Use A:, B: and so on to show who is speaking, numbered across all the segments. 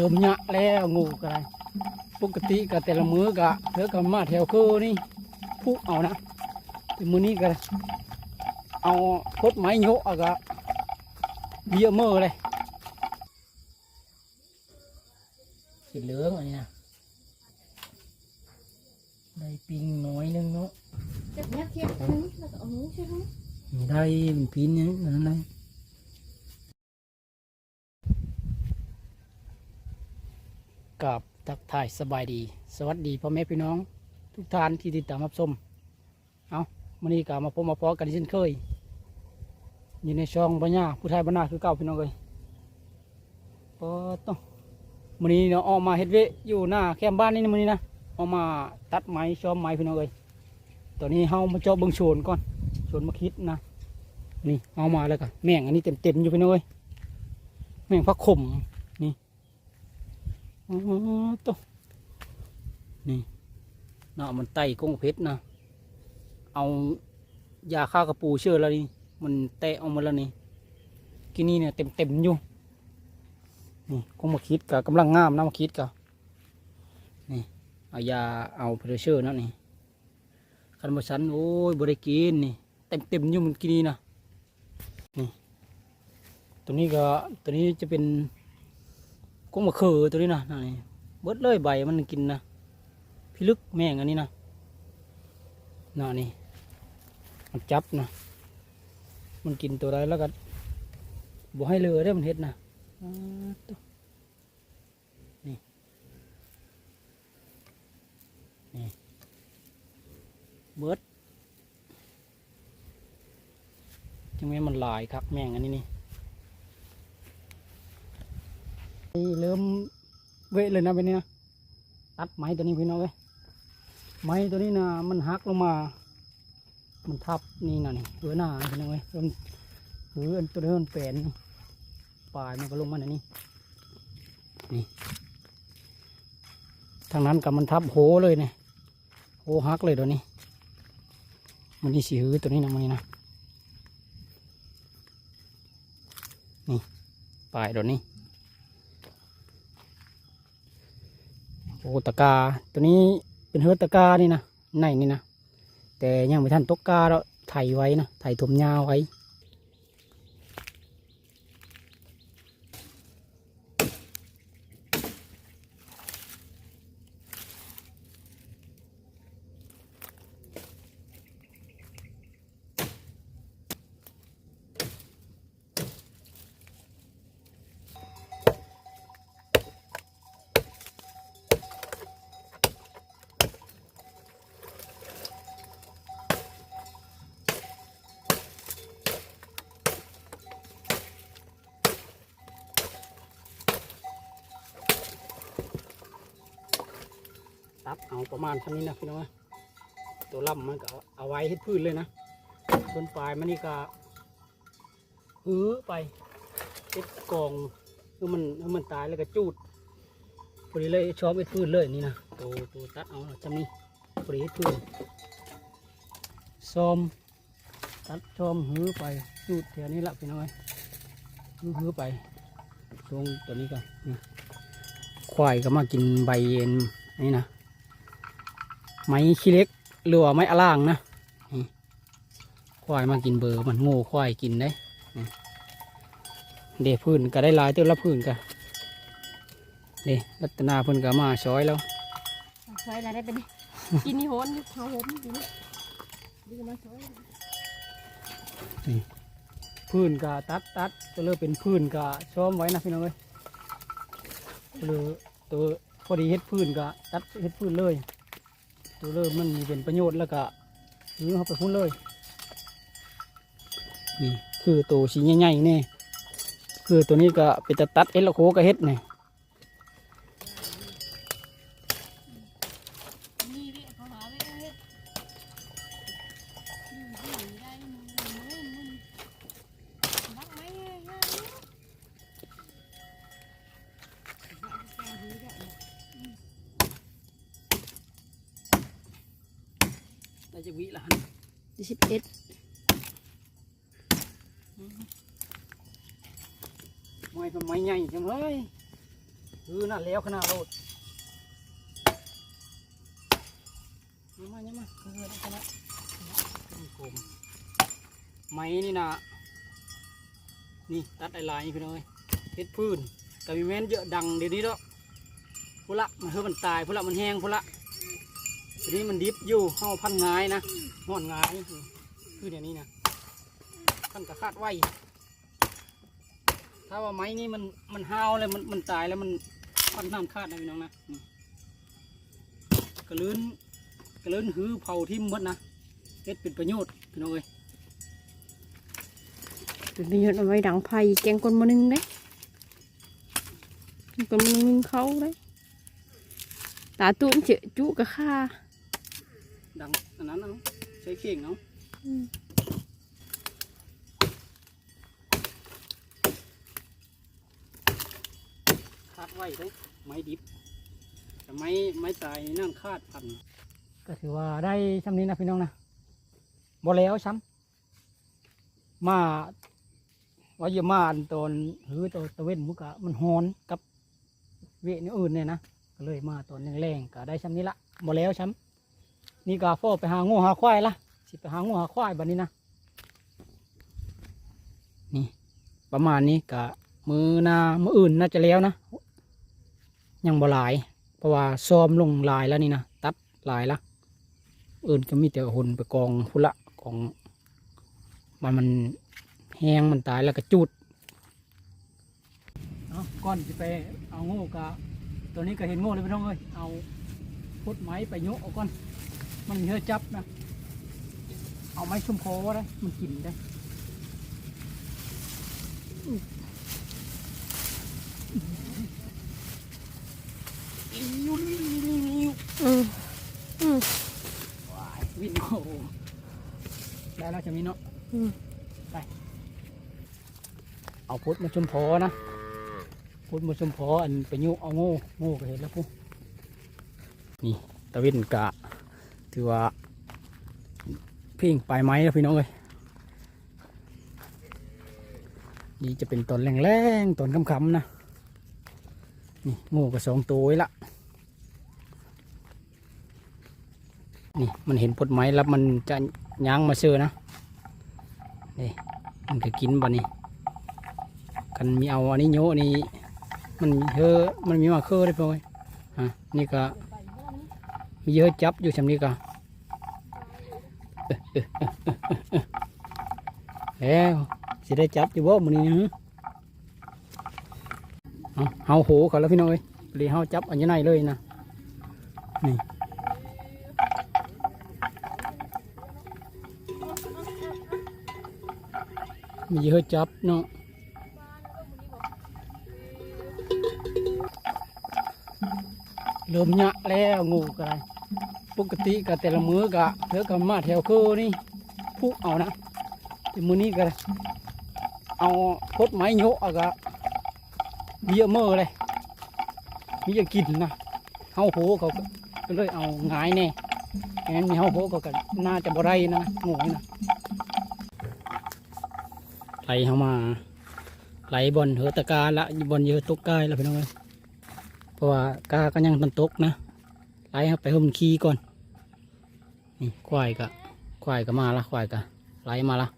A: ริ่มหยะแล้วงูกอะไรปกติก็แต่ละมื้อก็เธอก็มาแถวคือนี่พุเอานะแต่มื้อนี้ก็เอาพดไม้โยกเอาก็เบี้ยมือเลยสีเหลืองอันนี้นะได้ปิงน้อยหนึงเนาะ
B: จับยักเทียบนึงแล้วก็เอาหูใช่ไหม
A: ได้มันปีนนี่นั่นเลย กับทักทายสบายดี สวัสดีพ่อแม่พี่น้อง ทุกท่านที่ติดตามรับชมเอามันนี้กลับมาพบมาพอกันเช่นเคยอยู่ในช่องปัญญาผู้ไทยบรรณาคือเก่าพี่น้องเลยปอต้องมันนี้เนาะออกมาเฮ็ดเวะอยู่หน้าแคมบ้านนี่นะมันนี้นะออกมาตัดไม้ชอมไม้พี่น้องเลยตอนนี้เฮามาเจาะเบิ่งโฉนก่อนโฉนมาคิดนะนี่เอามาแล้วกันแม่งอันนี้เต็มเต็มอยู่พี่น้องเอ้ยแม่งพักขม อ๋อตัวนี่เนาะมันไต่กงเพชรนะเอายาฆ่ากระปูเชื่อแล้วนี่มันแตะออกมาแล้วนี่กินนี่เนี่ยเต็มเต็มอยู่นี่คงมาคิดกับกำลังงามนะมาคิดกับนี่เอายาเอาเพรสเชอร์นั่นนี่คันบชันโอ้ยบริกินนี่เต็มเต็มอยู่มันกินนี่นะนี่ตัวนี้ก็ตัวนี้จะเป็น กุ้งมะเขือตัวนี้นะนี่เบิดเลยใบมันกินนะพิลึกแม่งอันนี้นะน่ะนี่มันจับนะมันกินตัวใดแล้วก็บ่ให้เลือได้มันเห็ดนะนี่นี่เบิดจังแม่มันลายครับแม่งอันนี้นี่ นี่ เริ่มเวะเลยนะเป็นนี้นะตัดไม้ตัวนี้พี่น้องเว้ยไม้ตัวนี้นะมันหักลงมา มันทับนี่นะนี่เหือหน้าพี่น้องเว้ยเริ่มเหืออันตัวนี้มันแปลนปลายมันก็ลงมาในนี้นี่ทางนั้นกับมันทับโหเลยเนี่ยโหหักเลยตัวนี้ มันนี่สีหือตัวนี้นะมันนี่นะนี่ปลายตัวนี้ โอ้ตะกาตัวนี้เป็นเฮือตะกานี่นะในนี่นะแต่ยังไม่ทันตกกาเราไถไว้นะไถถมยาวไว้ ตัดเอาประมาณเท่านี้นะพี่น้องตัวล่ำมันก็เอาไว้ให้พื้นเลยนะส่วนปลายมันนี่ก็หื้อไปเอ็ดกองคือมันคือมันตายแล้วก็จูดพอดีเลยชอบเอ็ดพื้นเลยนี่นะตัวตัวตัดเอาจำนี้พอดีเอ็ดพื้นซอมตัดซ้อมหื้อไปจูดแถวนี้ละพี่น้องเอ้ยหื้อหื้อไปตรงตัวนี้ก็นี่ควายก็มากินใบเอ็นนี่นะ ไม้ขี้เล็กหรือว่าไม้อล่างนะนี่ควายมากินเบอร์มันโง่ควายกินได้นี่เดพื้นก็ได้หลายเตัวละพื้นก็เดรัตนาเพื้นก็มาช้อยแล้ว
B: ซอยอะไรได้เป็นกินนี่โหนเท้าผมกินดีมาซอย
A: พื้นก็ตัดตัดตัวเลือเป็นพื้นก็ช้อมไว้นะพี่น้องเอ้ยตัวเลือตัวพอดีเฮ็ดพื้นก็ตัดเฮ็ดพื้นเลย ตัวเริ่มมันมีเป็นประโยชน์แล้วก็ยื้อเข้าไปพุ่นเลย นี่คือตัวสีใหญ่ๆนี่คือตัวนี้ก็เป็นตะตัดเอ็ดละโคก็เฮ็ดนี่
B: นี่
A: จะวิละ
B: สิบเอ็ด
A: ไม้ทำไมใหญ่จังเลยคือนั่นแล้วขนาดโลดยังมายังมาคือนั่นขนาดกลมๆไม้นี่นะนี่ตัดไอ้ลายนี่พี่น้องเอ้ยเฮ็ดพื้นกับมีแม่นเยอะดังเดี๋ยวนี้แล้วพุละมันเฮือมันตายพุละมันแห้งพุละ ทีนี้มันดิบอยู่เฮาพันงายนะห่อนงายคือเดี๋ยวนี้นะพันกระคาดไว้ ถ้าว่าไม้นี่มันมันห้าวเลยมันมันตายแล้วมันพันน้ำคาดนะพี่น้องนะกระลื้นกระลื้นหือเผาทิ่มหมดนะเฮ็ดเป็นประโยชน์พี่น้องเอ้ย
B: เป็นประโยชน์เอาไว้ดังไผ่แกงคนมานึงได้คนมานึงเขาได้ตาตุ้มเจอจุกะค่า
A: ดังอันนั้นเอาใช้เข่งเอา
B: อืม
A: คาดไว้เลยไม้ดิบแต่ไม้ไม้ตายนี่นั่งคาดพันก็ถือว่าได้ช่ำนี้นะพี่น้องนะบ่แล้วช้ำมาว่าอย่ามาอันตอนหือตัวตะเวนมุกะมันฮอนกับเวนี่อื่นเนี่ยนะก็เลยมาตอนแรงๆก็ได้ช้ำนี้ละบ่แล้วช้ำ นี่ก็ฟอไปหางูหาควายละสิไปหางูหาควายบัดนี้นะนี่ประมาณนี้กะมือนามืออื่นน่าจะแล้วนะยังบ่หลาย เพราะว่าซ้อมลงลายแล้วนี่นะตัดลายละอื่นก็มีแต่หุ่นไปกองพุละกองมันมันแห้งมันตายแล้วก็จุดเอาก่อนจะไปเอาง่กะตัวนี้ก็เห็นง่เลยพี่น้องเอ้ยเอาพุดไม้ไปโยกเอาก่อน มันเยอะจับนะ เอาไม้ชุมโพได้มันกินได้
B: อืมอืม
A: ว้ายวิ่งโอ้โหได้แล้วจะมีเนาะ
B: อืม
A: เอาพุทธมาชุมพอนะ พุทธมาชุมพออันไปยุเอาโง่โง่ก็เห็นแล้วพุนี่ตะวินกะ ถือว่าเพ่งปลายไม้แล้วพี่น้องเลยนี่จะเป็นตอนแรงๆตอนค่ำๆนะนี่ง่กับสองตัวไว้ละนี่มันเห็นพดไม้แล้วมันจะย้างมาเชื่อนะนี่มันก็กินบ่นี่กันมีเอาอันนี้โยนี้มันเยอมันมีมาเคอได้ปะเว้ยอะนี่ก็ มีเยอะจับอยู่ชำนี้ก็แล้วสิได้จับอยู่บ่มื้อนี้นะเอเฮาโหเขาแล้วพี่น้องเอ้ยพอดีเฮาจับอันนี้ในเลยนะนี่มีเยอะจับเนาะเริ่มหยะแล้วงูกอะไร ปกติกับแต่ละมือกะเธอกับมาแถวคือนี่พุกเอานะแต่มือนี้ก็เอาพดไม้โยกเอากะมีเยเมื่อเลยมีเยอะกินนะเฮาโหเขาก็เลยเอาหงายแน่งั้นมีเฮาโหเขาก็น่าจะบ่ได้นะงูนี่นะไหลเข้ามาไหลบอลเหอตะกาละบอลเยอะตกกายแล้วพี่น้องเอ้ยเพราะว่ากาก็ยังตันตกนะไหลเข้าไปห่มขี้ก่อน นี่ควายกะควายก็มาละควายกะไหลมาละ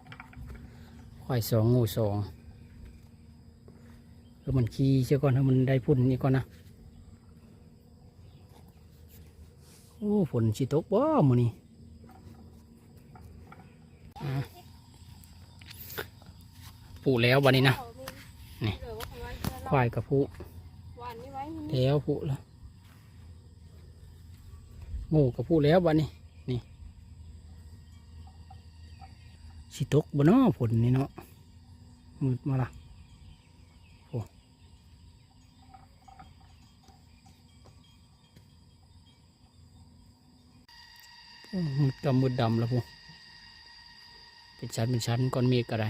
A: ควายสองงูสองแล้วมันขี้เชื่อก่อนถ้ามันได้พุ่นนี่ก่อนนะโอ้ฝนชิตกว้ามือนี่ปูแล้ววันนี้นะนี่ควายกับผู้
B: วันนี้ไว้มัน
A: แล้วผู้แล้วงูกับผู้แล้ววันนี้ นี่ สิตกบนน้อฝนนี่เนาะมืดมาละโอ้มืดดำมืดดำแล้วผู้เป็นชั้นเป็นชั้นก้อนเมฆอะไร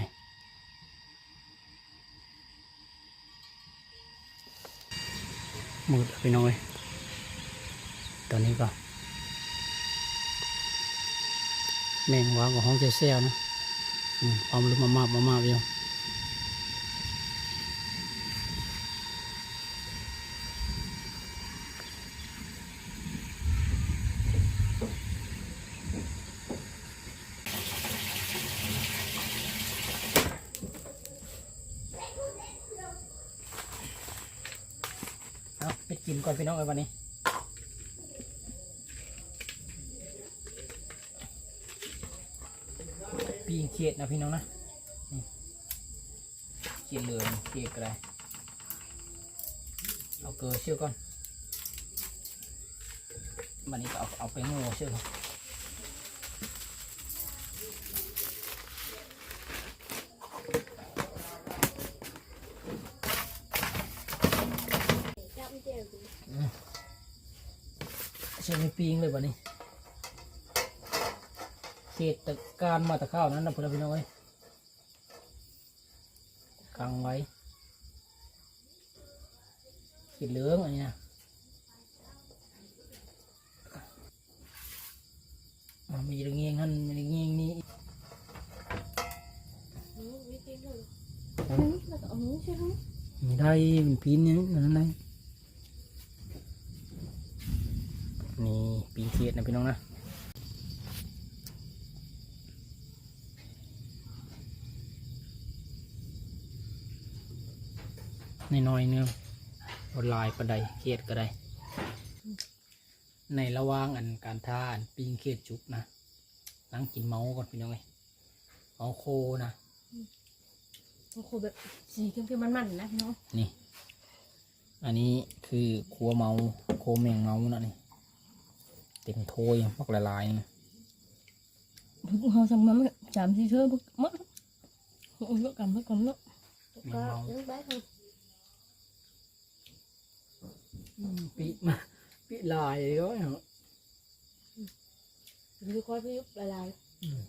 A: มืดไปหน่อย ตอนนี้ก็แมงวากับห้องเซลๆนะ Om mama mama yêu. Đó, biết chìm con phi nó ở bên này. ปีงเขียดนะพี่น้องนะนี่เขียดเหลืองเขียดอะไรเอาเกลือเชื่อก่อนวันนี้ก็เอาเอาไปโง่เชื่อก่อน
B: เจ็บ
A: เชื่อไม่ปีงเลยวันนี้ เขตตะการมาตะข้าวนั้นนะเพื่อนพี่น้องเอ้ยกางไว้เขียดเหลืองอันนี้นะมันมีระเงียงหันมีระเงียงนี่
B: วิธีเลยแล้วก็เอานี้ใช่ไหม
A: มีได้เป็นปีนเนี่ยนั่นไงนี่ปีนเขียดนะพี่น้องนะ ในน้อยๆเนื้อบนลายประไดเขียดก็ได้ ในระหว่างอันการทาอันปีนเขียดจุกนะนั่งกินเมาส์ก่อนพี่น้องเอ้ยเมาส์โคนะ
B: โอ้โหแบบสีเข้มๆมันๆนะพี่น้อง
A: นี่ อันนี้คือครัวเมาโคแมงเมานะนี่เต็มโทยพวกละลายนะ
B: พึ่งเขาสั่งมาไม่สามสี่เธอพึ่งมั้งโอ้ยก็กำก็กำเนาะก็ยังได้ค่ะ
A: ปีมาปีลายก็เหรอ
B: ดูค่อยพี่ละลายอืม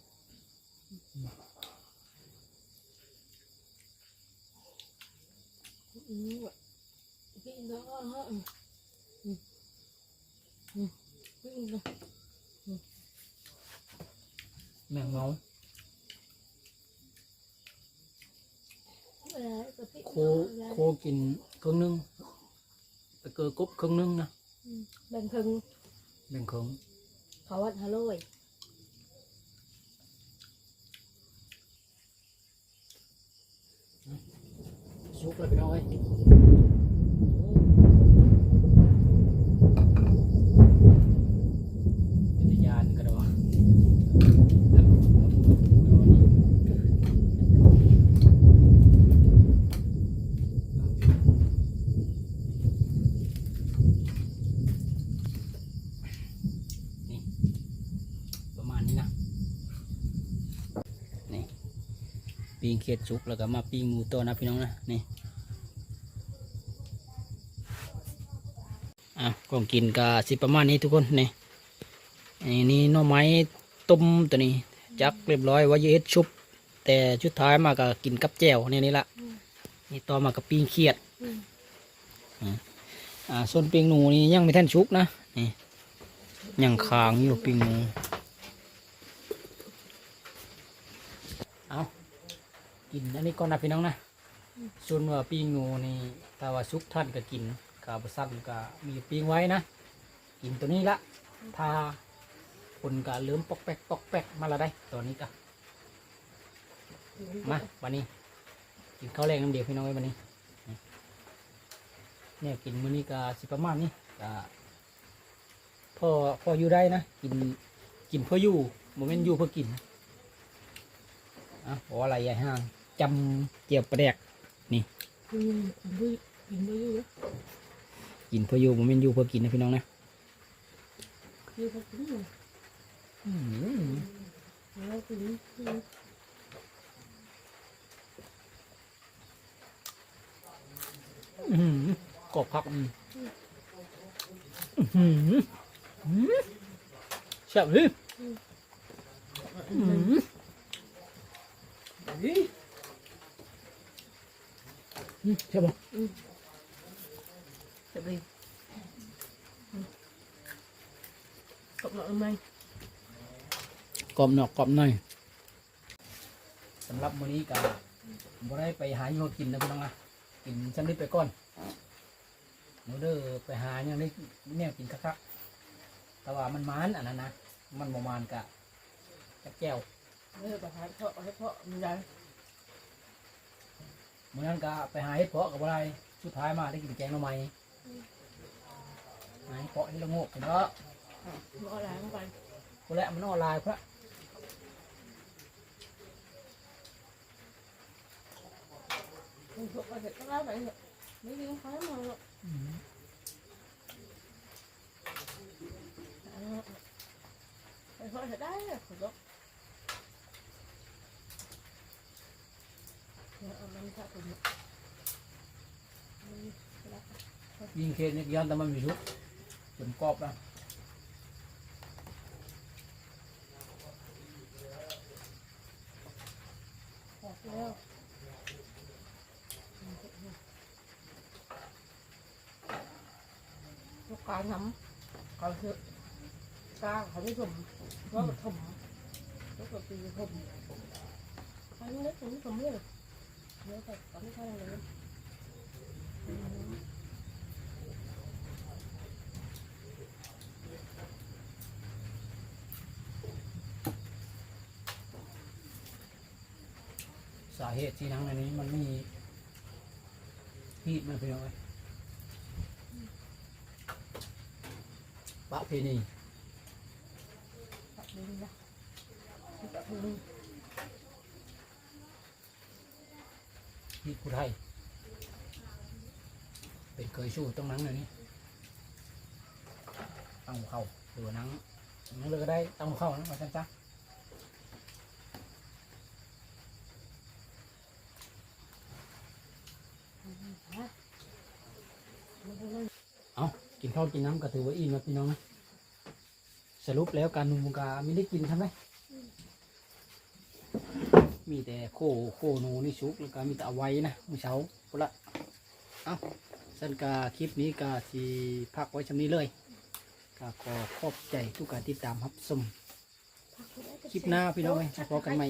B: พี่น้องฮะอืมอืมพี่น้อง
A: แมงเมา
B: ละลายกับพี่
A: โคโคกินครึ่งนึงไป เกลือกบครึ่งนึงนะ
B: แบ่งครึ่ง
A: แบ่งครึ่ง
B: เขาวัดฮัลโหลย
A: ชุกเลยพี่น้องเอ้ยเป็นตะยานกระโดดนี่ ประมาณนี้นะ นี่ ปีงเขียดชุกแล้วก็มาปีงหมูตัวนะพี่น้องนะนี่อะของกินก็สิประมาณนี้ทุกคนนี่อันนี้น่อไม้ต้มตัวนี้จักเรียบร้อยว่าเฮ็ดชุบ แต่ชุดท้ายมาก็กินกับแจ่วเนี่ยนี่ละนี่ต่อมากับปีงเขียดอ่าส่วนปีงหนูนี่ยังไม่ทันชุกนะนี่ยังค้างอยู่ปีงหนูเอา กิน อันนี้ก่อนนะพี่น้องนะส่วนว่าปีงูนี่ถ้าว่าชุกท่านก็กินกาบซักก็มีปิ้งไว้นะ กินตัวนี้ละทาคนก็เริ่มปอกแปกปอกแปกมาละได้ตอนนี้ก็มาวันนี้ กินข้าวแรงน้ำเดียวพี่น้องไว้วันนี้เนี่ยกินมื้อนี้ก็สิประมาณนี้ก็พอพออยู่ได้นะ กินกินเพื่ออยู่โมเมนต์อยู่เพื่อกินอะบอกอะไรใหญ่ห้าง จำเจียวปลาแดก
B: อืมกินด้วยกินด้วยอยู่
A: กินเพื่ออยู่โมเมนอยู่เพื่อกินนะพี่น้องนะ
B: อยู่กับกินอยู่
A: อืม
B: แล้วกินกิน
A: อื้อหือกรอบพักอืมอื้อหืออืมแซ่บเลยอื้อหืออื้ออืม ใช่ปะ
B: จะไปกบหน่อยไหม
A: กรอบนอกกรอบในสำหรับมื้อนี้ก็บ่ได้ไปหาอยู่กินนะพี่น้องนะกินสักนิดไปก่อนหนูเด้อไปหาอย่างนี้แนวกินคักๆแต่ว่ามันมานอันนั้นนะมันบ่มานกะกับแก้ว
B: เออประทานเพาะให้เพาะมันได้
A: เมื่อนั้นก็ไปหาเห็ดเพาะกับอะไรสุดท้ายมาได้กินแกงหน่อไม้ไหนเกาะนี่ละโงกเห็นเนาะ
B: มันเอาอะไรลงไป
A: กูแหละมันออนไลน์พระ
B: มันถูกเอาเสร็จก็แล้วไปเถอะไม่ยิงเขามาหรอกไปพอจะได้เลยข อรบเอามันถ้าผม
A: ยิงเคนนี่ย้อนแต่มันมีทุกจนกรอบแล้ว
B: ออกแล้วลูกการทำเขาคือกล้าเขาไม่ถมว่าถมแล้วก็ตีถมอันนี้ถมถมเลย เดี๋ยแต่ก็ไม่ใช่เลย
A: สาเหตุที่ทั้งอันนี้มันไม่มีฮีดมันเป็นยังไงปะเพณี
B: ตัดลิ้นะตัดลิ้น
A: ฮีดผู้ไทยเป็นเคยสู้ตรงนั้นเลยนี่ตั้งเข้าหรือว่านังนั่งเลยก็ได้ตั้งเข้านะมาจ้าจ้าเอากินข้าวกินน้ำก็ถือว่าอิ่มแล้วพี่น้องนะสรุปแล้วการนุ่มกาไม่ได้กินใช่ไหม มีแต่โคโคหนูนี่ชุกแล้วก็มีแต่เอาไว้นะมือเช้าพุ่นละเอาสันกาคลิปนี้กาทีพักไว้ชำนี้เลยกาขอขอบใจทุกการติดตามครับชมคลิปหน้าพี่น้องเอ้พบกันใหม่